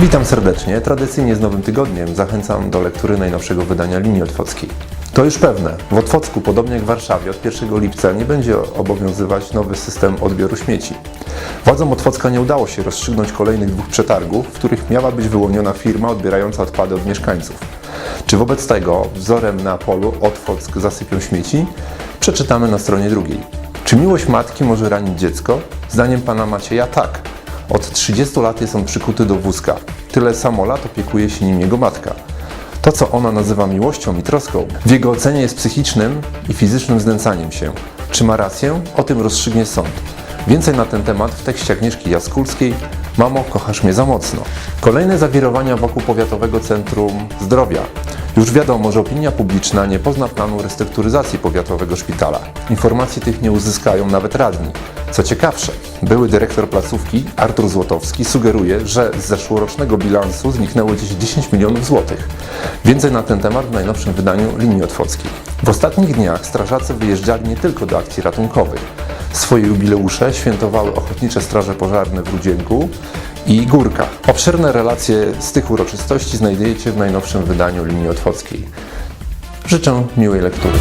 Witam serdecznie. Tradycyjnie z nowym tygodniem zachęcam do lektury najnowszego wydania linii otwockiej. To już pewne, w Otwocku, podobnie jak w Warszawie, od 1 lipca nie będzie obowiązywać nowy system odbioru śmieci. Władzom Otwocka nie udało się rozstrzygnąć kolejnych dwóch przetargów, w których miała być wyłoniona firma odbierająca odpady od mieszkańców. Czy wobec tego wzorem na polu Otwock zasypią śmieci? Przeczytamy na stronie drugiej. Czy miłość matki może ranić dziecko? Zdaniem pana Macieja tak. Od 30 lat jest on przykuty do wózka. Tyle samo lat opiekuje się nim jego matka. To, co ona nazywa miłością i troską, w jego ocenie jest psychicznym i fizycznym znęcaniem się. Czy ma rację? O tym rozstrzygnie sąd. Więcej na ten temat w tekście Agnieszki Jaskulskiej Mamo, kochasz mnie za mocno. Kolejne zawirowania wokół Powiatowego Centrum Zdrowia. Już wiadomo, że opinia publiczna nie pozna planu restrukturyzacji powiatowego szpitala. Informacji tych nie uzyskają nawet radni. Co ciekawsze, były dyrektor placówki Artur Złotowski sugeruje, że z zeszłorocznego bilansu zniknęło gdzieś 10 milionów złotych. Więcej na ten temat w najnowszym wydaniu Linii Otwockiej. W ostatnich dniach strażacy wyjeżdżali nie tylko do akcji ratunkowych. Swoje jubileusze świętowały Ochotnicze Straże Pożarne w Rudzienku i Górkach. Obszerne relacje z tych uroczystości znajdujecie w najnowszym wydaniu Linii Otwockiej. Życzę miłej lektury.